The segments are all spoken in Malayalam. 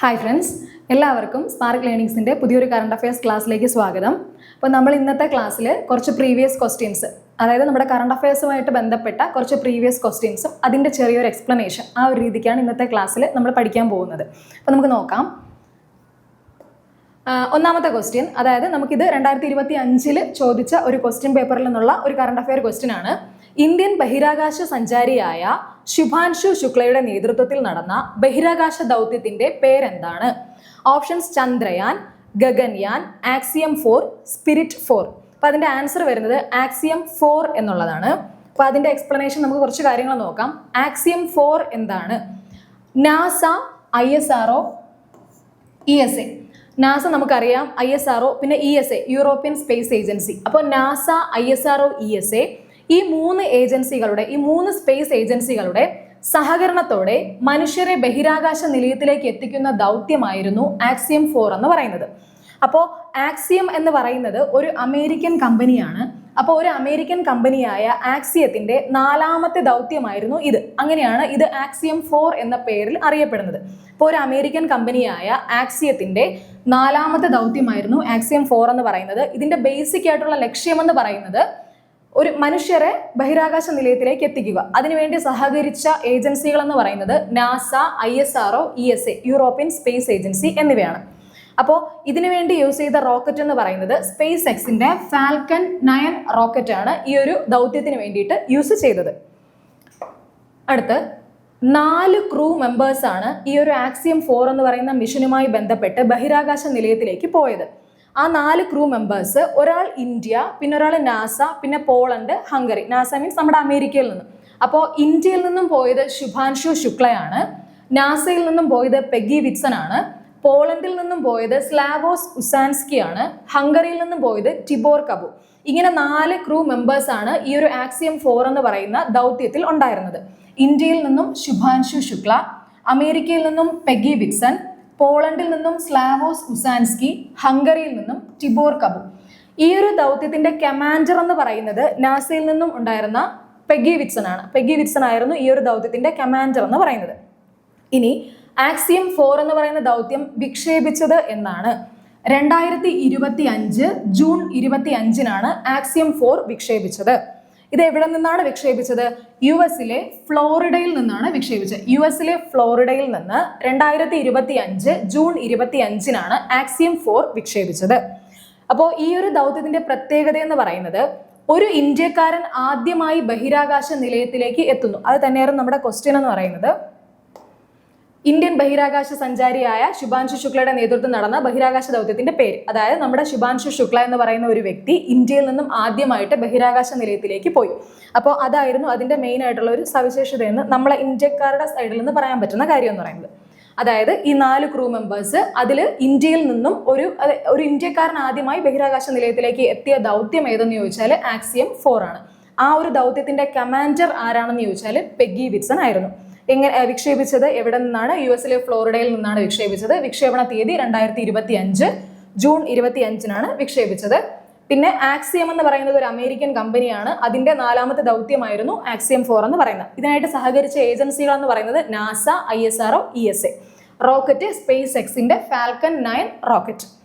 ഹായ് ഫ്രണ്ട്സ് എല്ലാവർക്കും സ്പാർക്ക് ലേണിംഗ്സിന്റെ പുതിയൊരു കറണ്ട് അഫയേഴ്സ് ക്ലാസ്സിലേക്ക് സ്വാഗതം. അപ്പോൾ നമ്മൾ ഇന്നത്തെ ക്ലാസ്സിൽ കുറച്ച് പ്രീവിയസ് ക്വസ്റ്റ്യൻസ് അതായത് നമ്മുടെ കറണ്ട് അഫയേഴ്സുമായിട്ട് ബന്ധപ്പെട്ട കുറച്ച് പ്രീവിയസ് ക്വസ്റ്റ്യൻസും അതിന്റെ ചെറിയൊരു എക്സ്പ്ലനേഷൻ ആ ഒരു രീതിക്കാണ് ഇന്നത്തെ ക്ലാസ്സിൽ നമ്മൾ പഠിക്കാൻ പോകുന്നത്. അപ്പോൾ നമുക്ക് നോക്കാം. ഒന്നാമത്തെ ക്വസ്റ്റ്യൻ അതായത് നമുക്കിത് രണ്ടായിരത്തി ഇരുപത്തി അഞ്ചിൽ ചോദിച്ച ഒരു ക്വസ്റ്റ്യൻ പേപ്പറിൽ നിന്നുള്ള ഒരു കറണ്ട് അഫയർ ക്വസ്റ്റ്യൻ ആണ്. ഇന്ത്യൻ ബഹിരാകാശ സഞ്ചാരിയായ ശുഭാൻഷു ശുക്ലയുടെ നേതൃത്വത്തിൽ നടന്ന ബഹിരാകാശ ദൗത്യത്തിന്റെ പേരെന്താണ്? Options Chandrayaan Gaganyaan Axiom four Spirit four അപ്പൊ അതിന്റെ ആൻസർ വരുന്നത് ആക്സിയം ഫോർ എന്നുള്ളതാണ്. അപ്പൊ അതിന്റെ എക്സ്പ്ലനേഷൻ നമുക്ക് കുറച്ച് കാര്യങ്ങൾ നോക്കാം. ആക്സിയം ഫോർ എന്താണ്? NASA I S R E S A NASA നമുക്കറിയാം ഐ എസ് ആർ പിന്നെ E S A European space agency അപ്പോൾ NASA I S R E S A ഈ മൂന്ന് ഏജൻസികളുടെ ഈ മൂന്ന് സ്പേസ് ഏജൻസികളുടെ സഹകരണത്തോടെ മനുഷ്യരെ ബഹിരാകാശ നിലയത്തിലേക്ക് എത്തിക്കുന്ന ദൗത്യമായിരുന്നു ആക്സിയം ഫോർ എന്ന് പറയുന്നത്. അപ്പോൾ ആക്സിയം എന്ന് പറയുന്നത് ഒരു അമേരിക്കൻ കമ്പനിയാണ്. അപ്പോൾ ഒരു അമേരിക്കൻ കമ്പനിയായ ആക്സിയത്തിന്റെ നാലാമത്തെ ദൗത്യമായിരുന്നു ഇത്. അങ്ങനെയാണ് ഇത് ആക്സിയം ഫോർ എന്ന പേരിൽ അറിയപ്പെടുന്നത്. അപ്പോൾ ഒരു അമേരിക്കൻ കമ്പനിയായ ആക്സിയത്തിന്റെ നാലാമത്തെ ദൗത്യമായിരുന്നു ആക്സിയം ഫോർ എന്ന് പറയുന്നത്. ഇതിന്റെ ബേസിക് ആയിട്ടുള്ള ലക്ഷ്യമെന്ന് പറയുന്നത് ഒരു മനുഷ്യരെ ബഹിരാകാശ നിലയത്തിലേക്ക് എത്തിക്കുക. അതിനുവേണ്ടി സഹകരിച്ച ഏജൻസികൾ എന്ന് പറയുന്നത് NASA I S R E S A European space agency എന്നിവയാണ്. അപ്പോൾ ഇതിനുവേണ്ടി യൂസ് ചെയ്ത റോക്കറ്റ് എന്ന് പറയുന്നത് സ്പേസ് എക്സിന്റെ ഫാൽക്കൺ നയൻ റോക്കറ്റ് ആണ് ഈ ഒരു ദൗത്യത്തിന് വേണ്ടിയിട്ട് യൂസ് ചെയ്തത്. അടുത്ത് നാല് ക്രൂ മെമ്പേഴ്സാണ് ഈ ഒരു ആക്സിയം ഫോർ എന്ന് പറയുന്ന മിഷനുമായി ബന്ധപ്പെട്ട് ബഹിരാകാശ നിലയത്തിലേക്ക് പോയത്. ആ നാല് ക്രൂ മെമ്പേഴ്സ് ഒരാൾ ഇന്ത്യ പിന്നെ ഒരാൾ നാസ പിന്നെ പോളണ്ട് ഹംഗറി. നാസ മീൻസ് നമ്മുടെ അമേരിക്കയിൽ നിന്ന്. അപ്പോൾ ഇന്ത്യയിൽ നിന്നും പോയത് ശുഭാൻഷു ശുക്ലയാണ്. നാസയിൽ നിന്നും പോയത് പെഗി വിറ്റ്സൺ ആണ് പോളണ്ടിൽ നിന്നും പോയത് സ്ലാവോസ് ഉസാൻസ്കി ആണ് ഹംഗറിയിൽ നിന്നും പോയത് ടിബോർ കബു. ഇങ്ങനെ നാല് ക്രൂ മെമ്പേഴ്സ് ആണ് ഈ ഒരു ആക്സിയം ഫോർ എന്ന് പറയുന്ന ദൗത്യത്തിൽ ഉണ്ടായിരുന്നത്. ഇന്ത്യയിൽ നിന്നും ശുഭാൻഷു ശുക്ല അമേരിക്കയിൽ നിന്നും പെഗി വിറ്റ്സൺ പോളണ്ടിൽ നിന്നും സ്ലാവോസ് ഉസാൻസ്കി ഹംഗറിയിൽ നിന്നും ടിബോർ കബു. ഈ ഒരു ദൗത്യത്തിന്റെ കമാൻഡർ എന്ന് പറയുന്നത് നാസയിൽ നിന്നും ഉണ്ടായിരുന്ന പെഗി വിറ്റ്സൺ ആണ് പെഗി വിറ്റ്സൺ ആയിരുന്നു ഈ ഒരു ദൗത്യത്തിന്റെ കമാൻഡർ എന്ന് പറയുന്നത്. ഇനി ആക്സിയം ഫോർ എന്ന് പറയുന്ന ദൗത്യം വിക്ഷേപിച്ചത് എന്നാണ്. രണ്ടായിരത്തി ഇരുപത്തി അഞ്ച് ജൂൺ ഇരുപത്തി അഞ്ചിനാണ് ആക്സിയം ഫോർ വിക്ഷേപിച്ചത്. ഇത് എവിടെ നിന്നാണ് വിക്ഷേപിച്ചത്? യു എസിലെ ഫ്ലോറിഡയിൽ നിന്നാണ് വിക്ഷേപിച്ചത്. യു എസിലെ ഫ്ലോറിഡയിൽ നിന്ന് രണ്ടായിരത്തി ഇരുപത്തി അഞ്ച് ജൂൺ ഇരുപത്തി അഞ്ചിനാണ് ആക്സിയം ഫോർ വിക്ഷേപിച്ചത്. അപ്പോൾ ഈ ഒരു ദൗത്യത്തിന്റെ പ്രത്യേകത എന്ന് പറയുന്നത് ഒരു ഇന്ത്യക്കാരൻ ആദ്യമായി ബഹിരാകാശ നിലയത്തിലേക്ക് എത്തുന്നു. അത് തന്നെയായിരുന്നു നമ്മുടെ ക്വസ്റ്റ്യൻ എന്ന് പറയുന്നത്. ഇന്ത്യൻ ബഹിരാകാശ സഞ്ചാരിയായ ശുഭാൻഷു ശുക്ലയുടെ നേതൃത്വം നടന്ന ബഹിരാകാശ ദൗത്യത്തിന്റെ പേര്. അതായത് നമ്മുടെ ശുഭാൻഷു ശുക്ല എന്ന് പറയുന്ന ഒരു വ്യക്തി ഇന്ത്യയിൽ നിന്നും ആദ്യമായിട്ട് ബഹിരാകാശ നിലയത്തിലേക്ക് പോയി. അപ്പോൾ അതായിരുന്നു അതിന്റെ മെയിൻ ആയിട്ടുള്ള ഒരു സവിശേഷത എന്ന് നമ്മളെ ഇന്ത്യക്കാരുടെ സൈഡിൽ നിന്ന് പറയാൻ പറ്റുന്ന കാര്യം എന്ന് പറയുന്നത്. അതായത് ഈ നാല് ക്രൂ മെമ്പേഴ്സ് അതിൽ ഇന്ത്യയിൽ നിന്നും ഒരു ഒരു ഇന്ത്യക്കാരൻ ആദ്യമായി ബഹിരാകാശ നിലയത്തിലേക്ക് എത്തിയ ദൗത്യം ഏതെന്ന് ചോദിച്ചാൽ ആക്സിയം ഫോർ ആണ്. ആ ഒരു ദൗത്യത്തിന്റെ കമാൻഡർ ആരാണെന്ന് ചോദിച്ചാൽ പെഗ്ഗി വിറ്റ്സൺ ആയിരുന്നു. എങ്ങനെ വിക്ഷേപിച്ചത്? എവിടെ നിന്നാണ്? യു എസിലെ ഫ്ലോറിഡയിൽ നിന്നാണ് വിക്ഷേപിച്ചത്. വിക്ഷേപണ തീയതി രണ്ടായിരത്തി ഇരുപത്തി അഞ്ച് ജൂൺ ഇരുപത്തി അഞ്ചിനാണ് വിക്ഷേപിച്ചത്. പിന്നെ ആക്സിയം എന്ന് പറയുന്നത് ഒരു അമേരിക്കൻ കമ്പനിയാണ്. അതിന്റെ നാലാമത്തെ ദൗത്യമായിരുന്നു ആക്സിയം ഫോർ എന്ന് പറയുന്നത്. ഇതിനായിട്ട് സഹകരിച്ച ഏജൻസികൾ എന്ന് പറയുന്നത് NASA I S R E S A. Rocket space എക്സിന്റെ ഫാൽക്കൺ നയൻ റോക്കറ്റ്.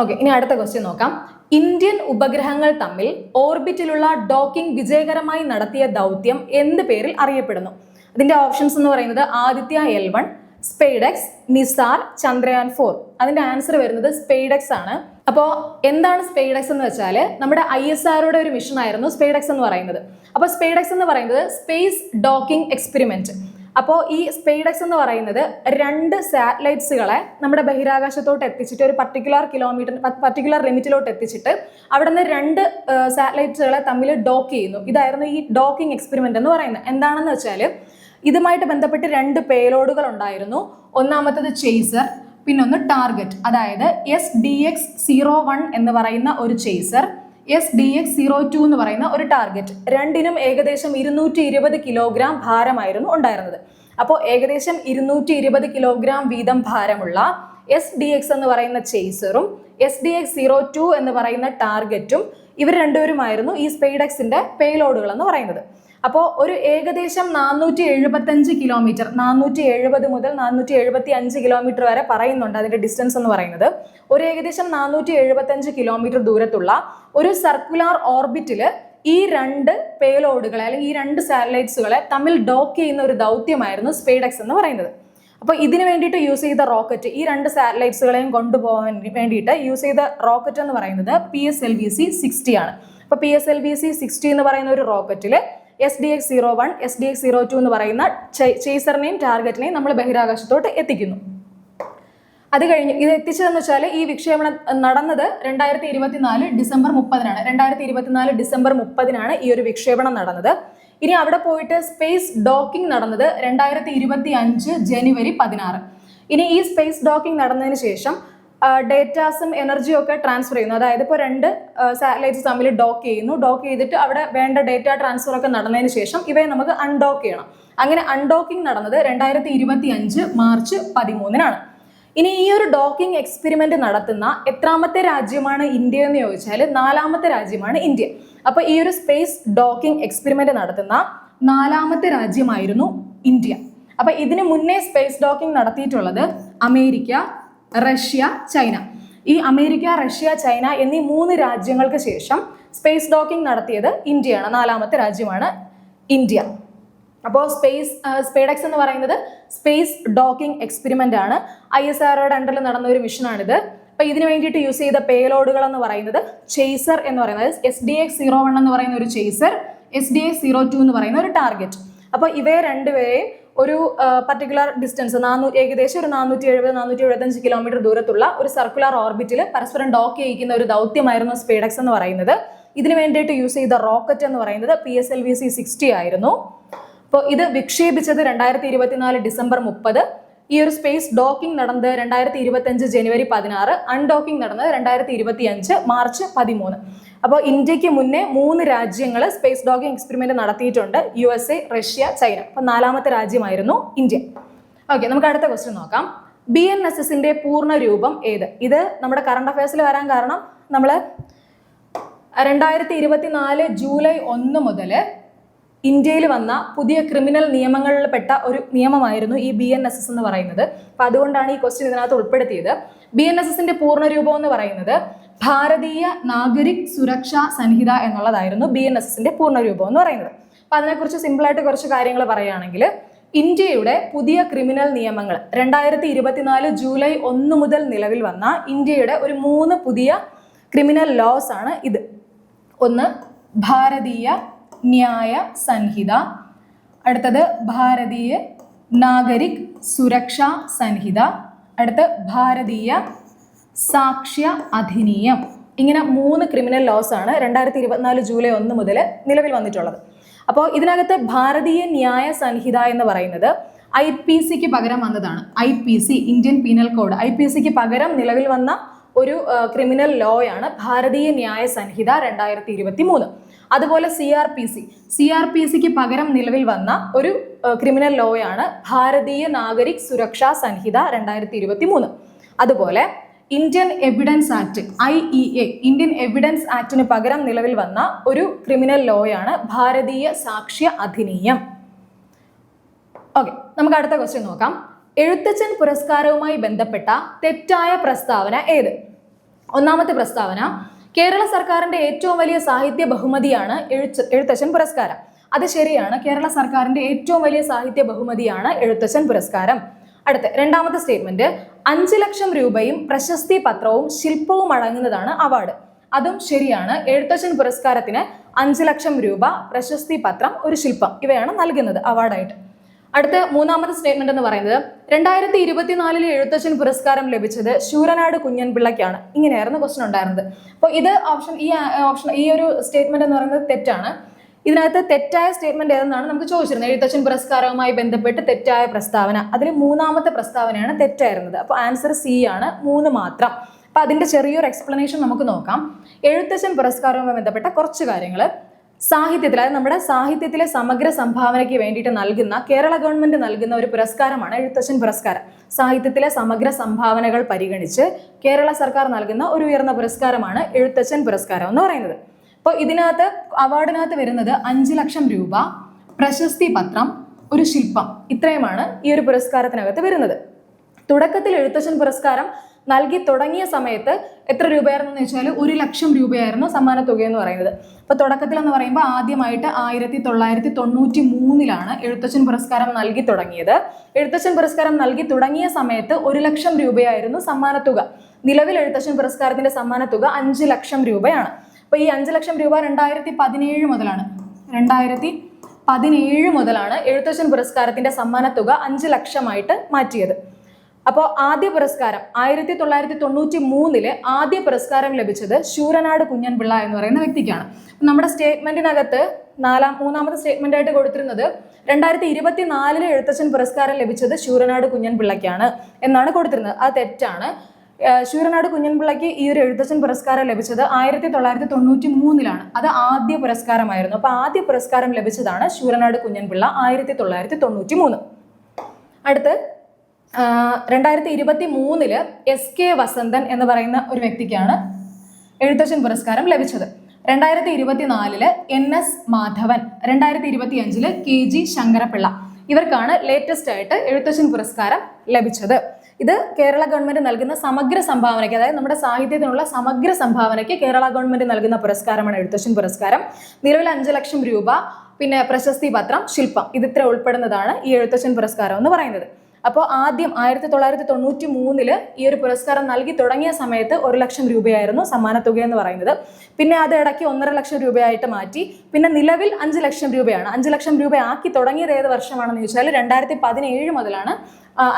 ഓക്കെ ഇനി അടുത്ത ക്വസ്റ്റ്യൻ നോക്കാം. ഇന്ത്യൻ ഉപഗ്രഹങ്ങൾ തമ്മിൽ ഓർബിറ്റിലുള്ള ഡോക്കിംഗ് വിജയകരമായി നടത്തിയ ദൗത്യം എന്ത് പേരിൽ അറിയപ്പെടുന്നു? അതിന്റെ ഓപ്ഷൻസ് എന്ന് പറയുന്നത് Aditya L one SpaDeX NISAR Chandrayaan four അതിന്റെ ആൻസർ വരുന്നത് സ്പെയ്ഡെക്സ് ആണ്. അപ്പോൾ എന്താണ് സ്പെയ്ഡെക്സ് എന്ന് വെച്ചാൽ നമ്മുടെ ഐ എസ് ആറുടെ ഒരു മിഷൻ ആയിരുന്നു സ്പെയ്ഡെക്സ് എന്ന് പറയുന്നത്. അപ്പോൾ സ്പെയ്ഡെക്സ് എന്ന് പറയുന്നത് സ്പേസ് ഡോക്കിംഗ് എക്സ്പെരിമെന്റ് അപ്പോൾ ഈ സ്പെയ്ഡെക്സ് എന്ന് പറയുന്നത് രണ്ട് സാറ്റലൈറ്റ്സുകളെ നമ്മുടെ ബഹിരാകാശത്തോട്ട് എത്തിച്ചിട്ട് ഒരു പർട്ടിക്കുലർ കിലോമീറ്റർ പർട്ടിക്കുലർ ലിമിറ്റിലോട്ട് എത്തിച്ചിട്ട് അവിടെ നിന്ന് രണ്ട് സാറ്റലൈറ്റ്സുകളെ തമ്മിൽ ഡോക്ക് ചെയ്യുന്നു. ഇതായിരുന്നു ഈ ഡോക്കിംഗ് എക്സ്പെരിമെന്റ് എന്ന് പറയുന്നത്. എന്താണെന്ന് വെച്ചാൽ ഇതുമായിട്ട് ബന്ധപ്പെട്ട് രണ്ട് പേലോഡുകൾ ഉണ്ടായിരുന്നു. ഒന്നാമത്തത് ചേസർ പിന്നൊന്ന് ടാർഗറ്റ് അതായത് S D X zero one എന്ന് പറയുന്ന ഒരു chaser S D X zero two എന്ന് പറയുന്ന ഒരു ടാർഗറ്റ് രണ്ടിനും ഏകദേശം ഇരുന്നൂറ്റി ഇരുപത് കിലോഗ്രാം ഭാരമായിരുന്നു ഉണ്ടായിരുന്നത്. അപ്പോൾ ഏകദേശം ഇരുന്നൂറ്റി ഇരുപത് കിലോഗ്രാം വീതം ഭാരമുള്ള എസ് ഡി എക്സ് എന്ന് പറയുന്ന ചേസറും S D X zero two എന്ന് പറയുന്ന ടാർഗറ്റും ഇവർ രണ്ടുപേരുമായിരുന്നു ഈ സ്പെയ്ഡെക്സിന്റെ പേലോഡുകൾ എന്ന് പറയുന്നത്. അപ്പോൾ ഒരു ഏകദേശം നാനൂറ്റി എഴുപത്തഞ്ച് കിലോമീറ്റർ നാനൂറ്റി എഴുപത് മുതൽ നാനൂറ്റി എഴുപത്തി അഞ്ച് കിലോമീറ്റർ വരെ പറയുന്നുണ്ട് അതിന്റെ ഡിസ്റ്റൻസ് എന്ന് പറയുന്നത്. ഒരു ഏകദേശം നാനൂറ്റി എഴുപത്തഞ്ച് കിലോമീറ്റർ ദൂരത്തുള്ള ഒരു സർക്കുലാർ ഓർബിറ്റിൽ ഈ രണ്ട് പേലോഡുകളെ അല്ലെങ്കിൽ ഈ രണ്ട് സാറ്റലൈറ്റ്സുകളെ തമ്മിൽ ഡോക്ക് ചെയ്യുന്ന ഒരു ദൗത്യമായിരുന്നു സ്പേഡെക്സ് എന്ന് പറയുന്നത്. അപ്പോൾ ഇതിന് വേണ്ടിയിട്ട് യൂസ് ചെയ്ത റോക്കറ്റ് ഈ രണ്ട് സാറ്റലൈറ്റ്സുകളെയും കൊണ്ടുപോകാൻ വേണ്ടിയിട്ട് യൂസ് ചെയ്ത റോക്കറ്റ് എന്ന് പറയുന്നത് P S L V C sixty ആണ്. അപ്പോൾ P S L V C sixty എന്ന് പറയുന്ന ഒരു റോക്കറ്റിൽ S D X zero one S D X zero two എന്ന് പറയുന്ന ചേസറിനെയും ടാർഗറ്റിനെയും നമ്മൾ ബഹിരാകാശത്തോട്ട് എത്തിക്കുന്നു. അത് കഴിഞ്ഞ് ഇത് എത്തിച്ചതെന്ന് വെച്ചാൽ ഈ വിക്ഷേപണം നടന്നത് രണ്ടായിരത്തി ഇരുപത്തിനാല് ഡിസംബർ മുപ്പതിനാണ്. രണ്ടായിരത്തി ഇരുപത്തിനാല് ഡിസംബർ മുപ്പതിനാണ് ഈ ഒരു വിക്ഷേപണം നടന്നത്. ഇനി അവിടെ പോയിട്ട് സ്പേസ് ഡോക്കിംഗ് നടന്നത് രണ്ടായിരത്തി ഇരുപത്തി അഞ്ച് ജനുവരി പതിനാറ്. ഇനി ഈ സ്പേസ് ഡോക്കിംഗ് നടന്നതിന് ശേഷം ഡേറ്റാസും എനർജിയും ഒക്കെ ട്രാൻസ്ഫർ ചെയ്യുന്നു. അതായത് ഇപ്പോൾ രണ്ട് സാറ്റലൈറ്റ്സ് തമ്മിൽ ഡോക്ക് ചെയ്യുന്നു. ഡോക്ക് ചെയ്തിട്ട് അവിടെ വേണ്ട ഡേറ്റ ട്രാൻസ്ഫർ ഒക്കെ നടന്നതിന് ശേഷം ഇവയെ നമുക്ക് അൺഡോക്ക് ചെയ്യണം. അങ്ങനെ അൺഡോക്കിംഗ് നടന്നത് രണ്ടായിരത്തി ഇരുപത്തി അഞ്ച് മാർച്ച് പതിമൂന്നിനാണ്. ഇനി ഈ ഒരു ഡോക്കിംഗ് എക്സ്പെരിമെന്റ് നടത്തുന്ന എത്രാമത്തെ രാജ്യമാണ് ഇന്ത്യ എന്ന് ചോദിച്ചാൽ നാലാമത്തെ രാജ്യമാണ് ഇന്ത്യ. അപ്പൊ ഈ ഒരു സ്പേസ് ഡോക്കിംഗ് എക്സ്പെരിമെന്റ് നടത്തുന്ന നാലാമത്തെ രാജ്യമായിരുന്നു ഇന്ത്യ. അപ്പൊ ഇതിന് മുന്നേ സ്പേസ് ഡോക്കിംഗ് നടത്തിയിട്ടുള്ളത് അമേരിക്ക റഷ്യ ചൈന. ഈ അമേരിക്ക റഷ്യ ചൈന എന്നീ മൂന്ന് രാജ്യങ്ങൾക്ക് ശേഷം സ്പേസ് ഡോക്കിംഗ് നടത്തിയത് ഇന്ത്യയാണ്. നാലാമത്തെ രാജ്യമാണ് ഇന്ത്യ. അപ്പോൾ സ്പേസ് സ്പേഡെക്സ് എന്ന് പറയുന്നത് സ്പേസ് ഡോക്കിംഗ് എക്സ്പെരിമെന്റ് ആണ്. ഐ എസ് ആർഒയുടെ അണ്ടറിൽ നടന്ന ഒരു മിഷനാണിത് അപ്പോൾ ഇതിന് വേണ്ടിയിട്ട് യൂസ് ചെയ്ത പേലോഡുകൾ എന്ന് പറയുന്നത് ചേസർ എന്ന് പറയുന്നത് S D X zero one എന്ന് പറയുന്ന ഒരു chaser S D X zero two എന്ന് പറയുന്ന ഒരു ടാർഗറ്റ് അപ്പോൾ ഇവയെ രണ്ടുപേരെയും ഒരു പർട്ടിക്കുലർ ഡിസ്റ്റൻസ് നാനൂ ഏകദേശം ഒരു നാനൂറ്റി എഴുപത് നാനൂറ്റി എഴുപത്തഞ്ച് കിലോമീറ്റർ ദൂരത്തുള്ള ഒരു സർക്കുലർ ഓർബിറ്റിൽ പരസ്പരം ഡോക്ക് ചെയ്യിക്കുന്ന ഒരു ദൗത്യമായിരുന്നു സ്പീഡക്സ് എന്ന് പറയുന്നത്. ഇതിനു വേണ്ടിയിട്ട് യൂസ് ചെയ്ത റോക്കറ്റ് എന്ന് പറയുന്നത് P S L V C sixty ആയിരുന്നു. അപ്പോൾ ഇത് വിക്ഷേപിച്ചത് രണ്ടായിരത്തി ഇരുപത്തിനാല് ഡിസംബർ മുപ്പത്. ഈ ഒരു സ്പേസ് ഡോക്കിംഗ് നടന്നത് രണ്ടായിരത്തി ഇരുപത്തഞ്ച് ജനുവരി പതിനാറ് അൺഡോക്കിംഗ് നടന്നത് രണ്ടായിരത്തി ഇരുപത്തി അഞ്ച് മാർച്ച് പതിമൂന്ന്. അപ്പോൾ ഇന്ത്യയ്ക്ക് മുന്നേ മൂന്ന് രാജ്യങ്ങൾ സ്പേസ് ഡോക്കിംഗ് എക്സ്പെരിമെന്റ് നടത്തിയിട്ടുണ്ട്. U S A Russia China അപ്പോൾ നാലാമത്തെ രാജ്യമായിരുന്നു ഇന്ത്യ. ഓക്കെ നമുക്ക് അടുത്ത ക്വസ്റ്റ്യൻ നോക്കാം. ബി എൻ എസ് എസിന്റെ പൂർണ രൂപം ഏത്? ഇത് നമ്മുടെ കറണ്ട് അഫയേഴ്സിൽ വരാൻ കാരണം നമ്മൾ രണ്ടായിരത്തി ഇരുപത്തിനാല് ജൂലൈ ഒന്ന് മുതൽ ഇന്ത്യയിൽ വന്ന പുതിയ ക്രിമിനൽ നിയമങ്ങളിൽപ്പെട്ട ഒരു നിയമമായിരുന്നു ഈ ബി എൻ എസ് എസ് എന്ന് പറയുന്നത്. അപ്പം അതുകൊണ്ടാണ് ഈ ക്വസ്റ്റ്യൻ ഇതിനകത്ത് ഉൾപ്പെടുത്തിയത്. ബി എൻ എസ് എസിന്റെ പൂർണരൂപം എന്ന് പറയുന്നത് ഭാരതീയ നാഗരിക് സുരക്ഷാ സംഹിത എന്നുള്ളതായിരുന്നു ബി എൻ എസ് എസിന്റെ പൂർണരൂപം എന്ന് പറയുന്നത്. അപ്പം അതിനെക്കുറിച്ച് സിമ്പിളായിട്ട് കുറച്ച് കാര്യങ്ങൾ പറയുകയാണെങ്കിൽ ഇന്ത്യയുടെ പുതിയ ക്രിമിനൽ നിയമങ്ങൾ രണ്ടായിരത്തി ഇരുപത്തിനാല് ജൂലൈ ഒന്ന് മുതൽ നിലവിൽ വന്ന ഇന്ത്യയുടെ ഒരു മൂന്ന് പുതിയ ക്രിമിനൽ ലോസ് ആണ് ഇത്. ഒന്ന് ഭാരതീയ ന്യായ സംഹിത അടുത്തത് ഭാരതീയ നാഗരിക് സുരക്ഷാ സംഹിത അടുത്ത് ഭാരതീയ സാക്ഷ്യ അധിനിയം. ഇങ്ങനെ മൂന്ന് ക്രിമിനൽ ലോസ് ആണ് രണ്ടായിരത്തി ഇരുപത്തിനാല് ജൂലൈ ഒന്ന് മുതൽ നിലവിൽ വന്നിട്ടുള്ളത്. അപ്പോൾ ഇതിനകത്ത് ഭാരതീയ ന്യായ സംഹിത എന്ന് പറയുന്നത് ഐ പി സിക്ക് പകരം വന്നതാണ്. I P C Indian penal code I P സിക്ക് പകരം നിലവിൽ വന്ന ഒരു ക്രിമിനൽ ലോയാണ് ഭാരതീയ ന്യായ സംഹിത രണ്ടായിരത്തി ഇരുപത്തി മൂന്ന് അതുപോലെ C R P C C R P സിക്ക് പകരം നിലവിൽ വന്ന ഒരു ക്രിമിനൽ ലോയാണ് ഭാരതീയ നാഗരിക് സുരക്ഷാ സംഹിത രണ്ടായിരത്തി ഇരുപത്തി മൂന്ന് അതുപോലെ Indian evidence act I E A Indian evidence ആക്ടിന് പകരം നിലവിൽ വന്ന ഒരു ക്രിമിനൽ ലോയാണ് ഭാരതീയ സാക്ഷ്യ അധിനിയം. ഓക്കെ നമുക്ക് അടുത്ത ക്വസ്റ്റ്യൻ നോക്കാം. എഴുത്തച്ഛൻ പുരസ്കാരവുമായി ബന്ധപ്പെട്ട തെറ്റായ പ്രസ്താവന ഏത്? ഒന്നാമത്തെ പ്രസ്താവന കേരള സർക്കാരിന്റെ ഏറ്റവും വലിയ സാഹിത്യ ബഹുമതിയാണ് എഴുത്തച്ഛൻ പുരസ്കാരം. അത് ശരിയാണ്. കേരള സർക്കാരിന്റെ ഏറ്റവും വലിയ സാഹിത്യ ബഹുമതിയാണ് എഴുത്തച്ഛൻ പുരസ്കാരം. അടുത്ത രണ്ടാമത്തെ സ്റ്റേറ്റ്മെന്റ്. അഞ്ച് ലക്ഷം രൂപയും പ്രശസ്തി പത്രവും ശില്പവും അടങ്ങുന്നതാണ് അവാർഡ്. അതും ശരിയാണ്. എഴുത്തച്ഛൻ പുരസ്കാരത്തിന് അഞ്ച് ലക്ഷം രൂപ പ്രശസ്തി പത്രം ഒരു ശില്പം ഇവയാണ് നൽകുന്നത് അവാർഡായിട്ട്. അടുത്ത മൂന്നാമത്തെ സ്റ്റേറ്റ്മെന്റ് എന്ന് പറയുന്നത് രണ്ടായിരത്തി ഇരുപത്തിനാലിലെ എഴുത്തച്ഛൻ പുരസ്കാരം ലഭിച്ചത് ശൂരനാട് കുഞ്ഞൻപിള്ളയ്ക്കാണ്. ഇങ്ങനെയായിരുന്നു ക്വസ്റ്റൻ ഉണ്ടായിരുന്നത്. അപ്പോൾ ഇത് ഓപ്ഷൻ ഈ ഓപ്ഷൻ ഈ ഒരു സ്റ്റേറ്റ്മെന്റ് എന്ന് പറയുന്നത് തെറ്റാണ്. ഇതിനകത്ത് തെറ്റായ സ്റ്റേറ്റ്മെന്റ് ഏതെന്നാണ് നമുക്ക് ചോദിച്ചിരുന്നത്. എഴുത്തച്ഛൻ പുരസ്കാരവുമായി ബന്ധപ്പെട്ട് തെറ്റായ പ്രസ്താവന. അതിൽ മൂന്നാമത്തെ പ്രസ്താവനയാണ് തെറ്റായിരുന്നത്. അപ്പോൾ ആൻസർ സി ആണ്. മൂന്ന് മാത്രം. അപ്പോൾ അതിന്റെ ചെറിയൊരു എക്സ്പ്ലനേഷൻ നമുക്ക് നോക്കാം. എഴുത്തച്ഛൻ പുരസ്കാരവുമായി ബന്ധപ്പെട്ട കുറച്ച് കാര്യങ്ങൾ സാഹിത്യത്തിൽ അതായത് നമ്മുടെ സാഹിത്യത്തിലെ സമഗ്ര സംഭാവനയ്ക്ക് വേണ്ടിയിട്ട് നൽകുന്ന കേരള ഗവൺമെന്റ് നൽകുന്ന ഒരു പുരസ്കാരമാണ് എഴുത്തച്ഛൻ പുരസ്കാരം. സാഹിത്യത്തിലെ സമഗ്ര സംഭാവനകൾ പരിഗണിച്ച് കേരള സർക്കാർ നൽകുന്ന ഒരു ഉയർന്ന പുരസ്കാരമാണ് എഴുത്തച്ഛൻ പുരസ്കാരം എന്ന് പറയുന്നത്. അപ്പോൾ ഇതിനകത്ത് അവാർഡിനകത്ത് വരുന്നത് അഞ്ച് ലക്ഷം രൂപ പ്രശസ്തി പത്രം ഒരു ശില്പം. ഇത്രയുമാണ് ഈ ഒരു പുരസ്കാരത്തിനകത്ത് വരുന്നത്. തുടക്കത്തിൽ എഴുത്തച്ഛൻ പുരസ്കാരം നൽകി തുടങ്ങിയ സമയത്ത് എത്ര രൂപയായിരുന്നു വെച്ചാൽ ഒരു ലക്ഷം രൂപയായിരുന്നു സമ്മാന തുക എന്ന് പറയുന്നത്. അപ്പോൾ തുടക്കത്തിൽ എന്ന് പറയുമ്പോൾ ആദ്യമായിട്ട് ആയിരത്തി തൊള്ളായിരത്തി തൊണ്ണൂറ്റി മൂന്നിലാണ് എഴുത്തച്ഛൻ പുരസ്കാരം നൽകി തുടങ്ങിയത്. എഴുത്തച്ഛൻ പുരസ്കാരം നൽകി തുടങ്ങിയ സമയത്ത് ഒരു ലക്ഷം രൂപയായിരുന്നു സമ്മാന തുക നിലവിൽ എഴുത്തച്ഛൻ പുരസ്കാരത്തിന്റെ സമ്മാന തുക അഞ്ച് ലക്ഷം രൂപയാണ്. അപ്പോൾ ഈ അഞ്ച് ലക്ഷം രൂപ രണ്ടായിരത്തി പതിനേഴ് മുതലാണ്. രണ്ടായിരത്തി പതിനേഴ് മുതലാണ് എഴുത്തച്ഛൻ പുരസ്കാരത്തിന്റെ സമ്മാന തുക അഞ്ച് ലക്ഷമായിട്ട് മാറ്റിയത്. അപ്പോൾ ആദ്യ പുരസ്കാരം ആയിരത്തി തൊള്ളായിരത്തി തൊണ്ണൂറ്റി മൂന്നിൽ ആദ്യ പുരസ്കാരം ലഭിച്ചത് ശൂരനാട് കുഞ്ഞൻപിള്ള എന്ന് പറയുന്ന വ്യക്തിക്കാണ്. നമ്മുടെ സ്റ്റേറ്റ്മെന്റിനകത്ത് നാലാം മൂന്നാമത്തെ സ്റ്റേറ്റ്മെന്റ് ആയിട്ട് കൊടുത്തിരുന്നത് രണ്ടായിരത്തി ഇരുപത്തി നാലിൽ എഴുത്തച്ഛൻ പുരസ്കാരം ലഭിച്ചത് ശൂരനാട് കുഞ്ഞൻപിള്ളയ്ക്കാണ് എന്നാണ് കൊടുത്തിരുന്നത്. അത് തെറ്റാണ്. ശൂരനാട് കുഞ്ഞൻപിള്ളയ്ക്ക് ഈ ഒരു എഴുത്തച്ഛൻ പുരസ്കാരം ലഭിച്ചത് ആയിരത്തി തൊള്ളായിരത്തി തൊണ്ണൂറ്റി മൂന്നിലാണ് അത് ആദ്യ പുരസ്കാരമായിരുന്നു. അപ്പൊ ആദ്യ പുരസ്കാരം ലഭിച്ചതാണ് ശൂരനാട് കുഞ്ഞൻപിള്ള ആയിരത്തി തൊള്ളായിരത്തി തൊണ്ണൂറ്റി മൂന്ന് അടുത്ത് രണ്ടായിരത്തി ഇരുപത്തി മൂന്നിൽ എസ് കെ വസന്തൻ എന്ന് പറയുന്ന ഒരു വ്യക്തിക്കാണ് എഴുത്തച്ഛൻ പുരസ്കാരം ലഭിച്ചത്. രണ്ടായിരത്തി ഇരുപത്തിനാലിൽ എൻ എസ് മാധവൻ രണ്ടായിരത്തി ഇരുപത്തി അഞ്ചിൽ കെ ജി ശങ്കരപിള്ള ഇവർക്കാണ് ലേറ്റസ്റ്റ് ആയിട്ട് എഴുത്തച്ഛൻ പുരസ്കാരം ലഭിച്ചത്. ഇത് കേരള ഗവൺമെന്റ് നൽകുന്ന സമഗ്ര സംഭാവനയ്ക്ക് അതായത് നമ്മുടെ സാഹിത്യത്തിനുള്ള സമഗ്ര സംഭാവനയ്ക്ക് കേരള ഗവൺമെന്റ് നൽകുന്ന പുരസ്കാരമാണ് എഴുത്തച്ഛൻ പുരസ്കാരം. നിലവിൽ അഞ്ച് ലക്ഷം രൂപ പിന്നെ പ്രശസ്തി പത്രം ശില്പം ഇതിത്ര ഉൾപ്പെടുന്നതാണ് ഈ എഴുത്തച്ഛൻ പുരസ്കാരം എന്ന് പറയുന്നത്. അപ്പോൾ ആദ്യം ആയിരത്തി തൊള്ളായിരത്തി തൊണ്ണൂറ്റി മൂന്നിൽ ഈ ഒരു പുരസ്കാരം നൽകി തുടങ്ങിയ സമയത്ത് ഒരു ലക്ഷം രൂപയായിരുന്നു സമ്മാനത്തുക എന്ന് പറയുന്നത്. പിന്നെ അത് ഇടയ്ക്ക് ഒന്നര ലക്ഷം രൂപയായിട്ട് മാറ്റി. പിന്നെ നിലവിൽ അഞ്ച് ലക്ഷം രൂപയാണ്. അഞ്ച് ലക്ഷം രൂപ ആക്കി തുടങ്ങിയത് ഏത് വർഷമാണെന്ന് ചോദിച്ചാൽ രണ്ടായിരത്തി പതിനേഴ് മുതലാണ്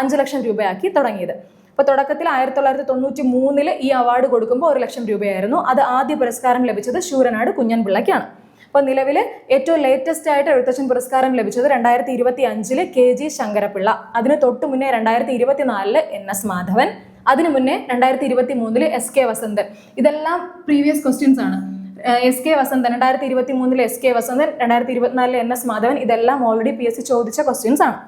അഞ്ച് ലക്ഷം രൂപയാക്കി തുടങ്ങിയത്. അപ്പോൾ തുടക്കത്തിൽ ആയിരത്തി തൊള്ളായിരത്തി തൊണ്ണൂറ്റി മൂന്നിൽ ഈ അവാർഡ് കൊടുക്കുമ്പോൾ ഒരു ലക്ഷം രൂപയായിരുന്നു. അത് ആദ്യ പുരസ്കാരം ലഭിച്ചത് ശൂരനാട് കുഞ്ഞൻപിള്ളയ്ക്കാണ്. അപ്പോൾ നിലവിൽ ഏറ്റവും ലേറ്റസ്റ്റ് ആയിട്ട് എഴുത്തച്ഛൻ പുരസ്കാരം ലഭിച്ചത് രണ്ടായിരത്തി ഇരുപത്തി അഞ്ചിൽ കെ ജി ശങ്കരപിള്ള അതിന് തൊട്ട് മുന്നേ രണ്ടായിരത്തി ഇരുപത്തി നാലിൽ എൻ എസ് മാധവൻ. അതിനു മുന്നേ രണ്ടായിരത്തി ഇരുപത്തി മൂന്നിൽ എസ് കെ വസന്തൻ. ഇതെല്ലാം പ്രീവിയസ് ക്വസ്റ്റ്യൻസ് ആണ്. എസ് കെ വസന്തൻ രണ്ടായിരത്തി ഇരുപത്തി മൂന്നിൽ എസ് കെ വസന്തൻ രണ്ടായിരത്തി ഇരുപത്തിനാലിൽ എൻ എസ് മാധവൻ ഇതെല്ലാം ഓൾറെഡി പി എസ് സി ചോദിച്ച ക്വസ്റ്റ്യൻസ് ആണ്.